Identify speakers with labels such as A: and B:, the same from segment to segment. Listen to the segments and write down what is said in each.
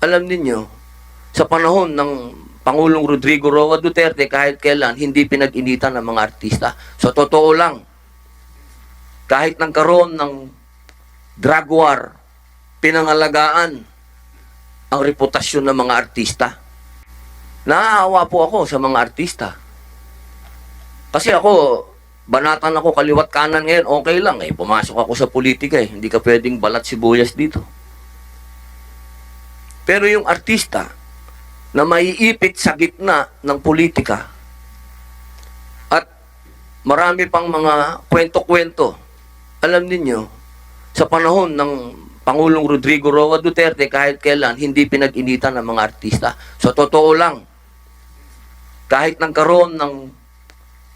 A: alam ninyo, sa panahon ng Pangulong Rodrigo Roa Duterte, kahit kailan, hindi pinag-initan ng mga artista. Sa totoo lang, kahit nagkaroon ng drug war, pinangalagaan ang reputasyon ng mga artista. Naaawa po ako sa mga artista. Kasi ako, banatan ako kaliwat kanan ngayon, okay lang eh. Pumasok ako sa politika eh. Hindi ka pwedeng balat sibuyas dito. Pero yung artista na maiipit sa gitna ng politika at marami pang mga kwento-kwento, alam ninyo, sa panahon ng Pangulong Rodrigo Roa Duterte, kahit kailan, hindi pinag-initan ng mga artista. Sa totoo lang, kahit nagkaroon ng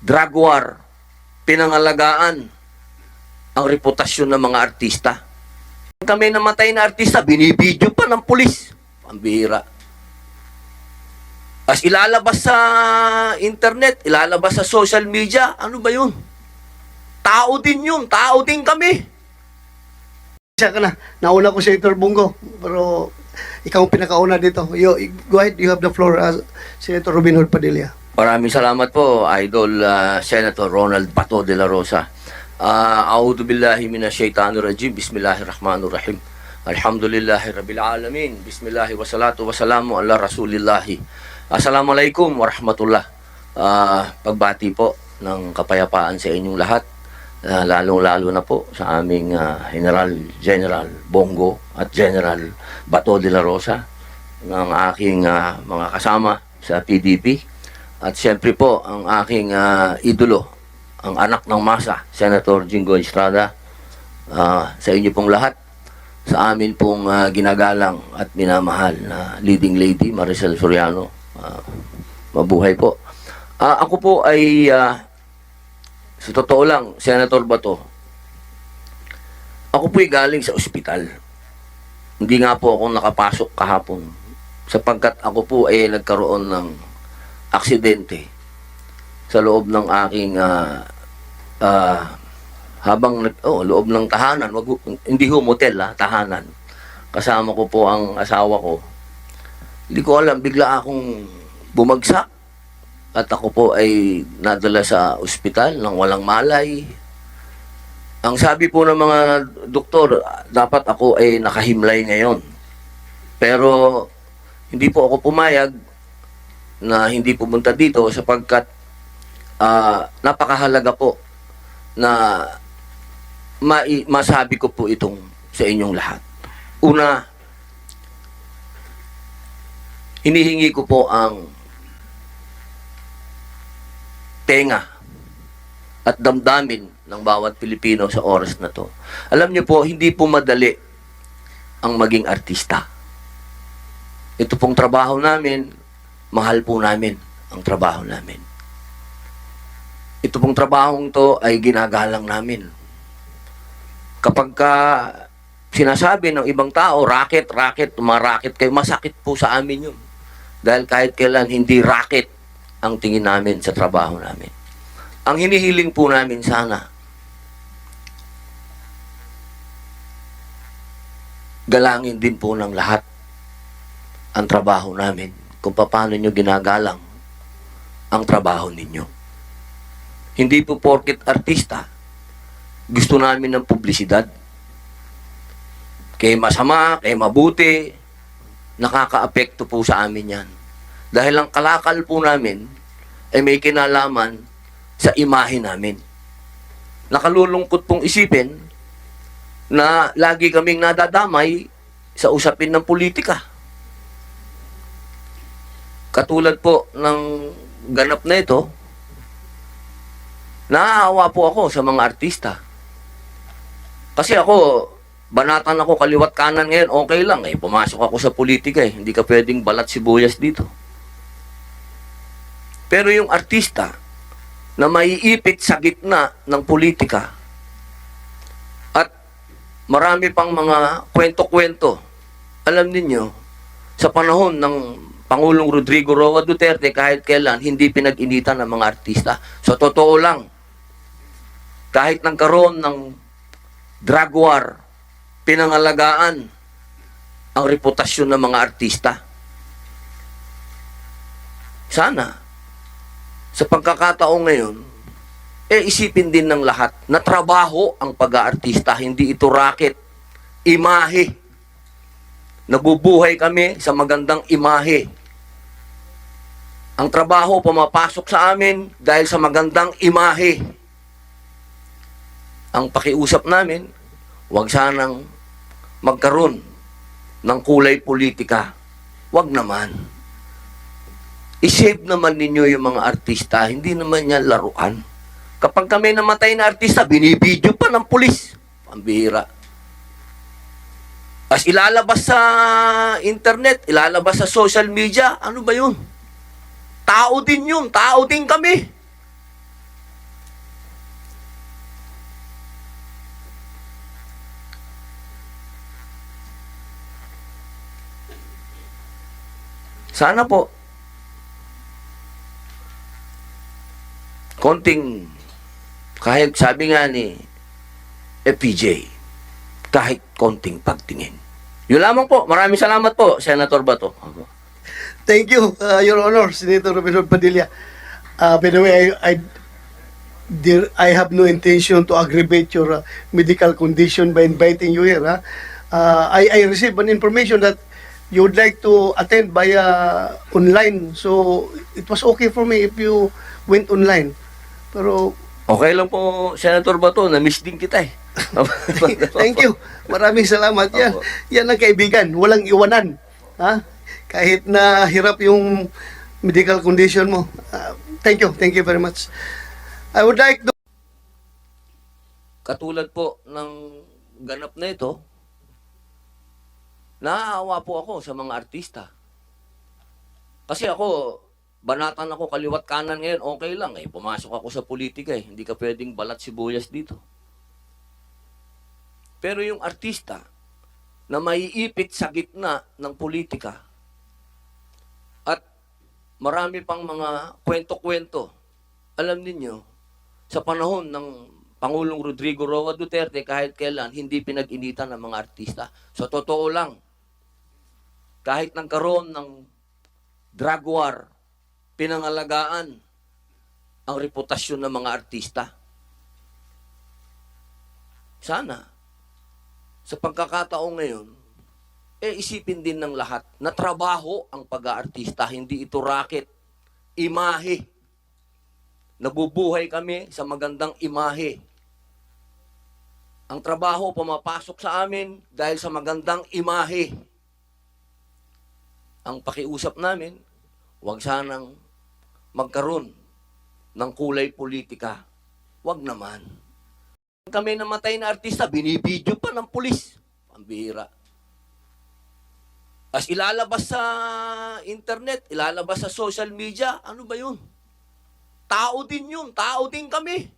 A: drug war, pinangalagaan ang reputasyon ng mga artista. Kami namatay na artista, binibidyo pa ng pulis. Pambihira. As ilalabas sa internet, ilalabas sa social media, ano ba yun? Tao din yun, tao din kami.
B: Siya ka na. Nauna ko si Senator Bungo. Pero ikaw ang pinakauna dito. You, go ahead, you have the floor, uh, Senator Robin Hood Padilla.
A: Maraming salamat po, Idol ah, Senator Ronald Bato de la Rosa. Uh, A'udhu billahi minash shaitanir rajim. Bismillahirrahmanirrahim. Alhamdulillahi rabbil alamin. Bismillahi wassalatu wassalamu ala rasulillahi. Assalamualaikum warahmatullah. Ah, pagbati po ng kapayapaan sa inyong lahat. Ah, lalong-lalo na po sa aming ah, General General Bongo at General Bato de la Rosa ng aking ah, mga kasama sa PDP. At siyempre po, ang aking ah, idolo, ang anak ng masa, Senator Jingo Estrada, ah, sa inyo pong lahat, sa amin pong ah, ginagalang at minamahal na leading lady, Maricel Soriano. Ah, mabuhay po. Ah, ako po ay, ah, sa totoo lang, Senator Bato, ako po'y galing sa ospital. Hindi nga po ako nakapasok kahapon sapagkat ako po ay nagkaroon ng aksidente sa loob ng aking ah, ah, habang oh, loob ng tahanan, wag hindi ho motel ah, tahanan. Kasama ko po ang asawa ko. Hindi ko alam, bigla akong bumagsak at ako po ay nadala sa ospital ng walang malay. Ang sabi po ng mga doktor, dapat ako ay nakahimlay ngayon. Pero hindi po ako pumayag na hindi pumunta dito sapagkat ah, napakahalaga po na mai- masabi ko po itong sa inyong lahat. Una, hinihingi ko po ang tenga at damdamin ng bawat Pilipino sa oras na to. Alam niyo po, hindi po madali ang maging artista. Ito pong trabaho namin, mahal po namin ang trabaho namin. Ito pong trabahong to ay ginagalang namin. Kapag ka sinasabi ng ibang tao, racket, racket, umaracket kayo, masakit po sa amin yun. Dahil kahit kailan hindi racket ang tingin namin sa trabaho namin. Ang hinihiling po namin sana, galangin din po ng lahat ang trabaho namin kung paano nyo ginagalang ang trabaho ninyo. Hindi po porket artista, gusto namin ng publisidad. Kay masama, kay mabuti, nakakaapekto po sa amin yan. Dahil ang kalakal po namin ay may kinalaman sa imahe namin. Nakalulungkot pong isipin na lagi kaming nadadamay sa usapin ng politika. Katulad po ng ganap na ito, naaawa po ako sa mga artista. Kasi ako, banatan ako kaliwat kanan ngayon, okay lang eh. Pumasok ako sa politika eh. Hindi ka pwedeng balat sibuyas dito. Pero yung artista na maiipit sa gitna ng politika at marami pang mga kwento-kwento, alam ninyo, sa panahon ng Pangulong Rodrigo Roa Duterte, kahit kailan, hindi pinag-initan ng mga artista. Sa totoo lang, kahit nagkaroon ng drug war, pinangalagaan ang reputasyon ng mga artista. Sana, sa pagkakataong ngayon, eh isipin din ng lahat na trabaho ang pag-aartista, hindi ito racket, imahe. Nabubuhay kami sa magandang imahe. Ang trabaho pumapasok sa amin dahil sa magandang imahe. Ang pakiusap namin, huwag sanang magkaroon ng kulay politika. Huwag naman. I-save naman ninyo yung mga artista, hindi naman yan laruan. Kapag kami namatay na artista, binibidyo pa ng pulis. Pambihira. As ilalabas sa internet, ilalabas sa social media, ano ba yun? Tao din yun, tao din kami. Sana po, konting, kahit sabi nga ni FPJ, kahit konting pagtingin. Yun lamang po. Maraming salamat po, Senator Bato.
B: Thank you, uh, Your Honor, Senator Robin Hood Padilla. Uh, by the way, I, I, dear, I have no intention to aggravate your uh, medical condition by inviting you here. huh? Uh, I, I received an information that you would like to attend via online. So, it was okay for me if you went online. Pero,
A: Okay lang po, Senator Bato. Na-miss din kita eh.
B: thank you. Maraming salamat. Yan,
A: Opo.
B: yan ang kaibigan. Walang iwanan. Ha? Kahit na hirap yung medical condition mo. Uh, thank you. Thank you very much. I would like to
A: Katulad po ng ganap na ito, naaawa po ako sa mga artista. Kasi ako, banatan ako kaliwat kanan ngayon, okay lang eh. Pumasok ako sa politika eh. Hindi ka pwedeng balat sibuyas dito. Pero yung artista na maiipit sa gitna ng politika at marami pang mga kwento-kwento, alam ninyo, sa panahon ng Pangulong Rodrigo Roa Duterte, kahit kailan, hindi pinag-initan ng mga artista. So, totoo lang, kahit nagkaroon ng drug war, pinangalagaan ang reputasyon ng mga artista. Sana, sa pagkakataong ngayon, eh isipin din ng lahat na trabaho ang pag-aartista, hindi ito racket, imahe. Nabubuhay kami sa magandang imahe. Ang trabaho pumapasok sa amin dahil sa magandang imahe. Ang pakiusap namin, huwag sanang magkaroon ng kulay politika. Huwag naman. Kami namatay na artista, binibidyo pa ng pulis. Pambihira. As ilalabas sa internet, ilalabas sa social media, ano ba yun? Tao din yun, tao din kami.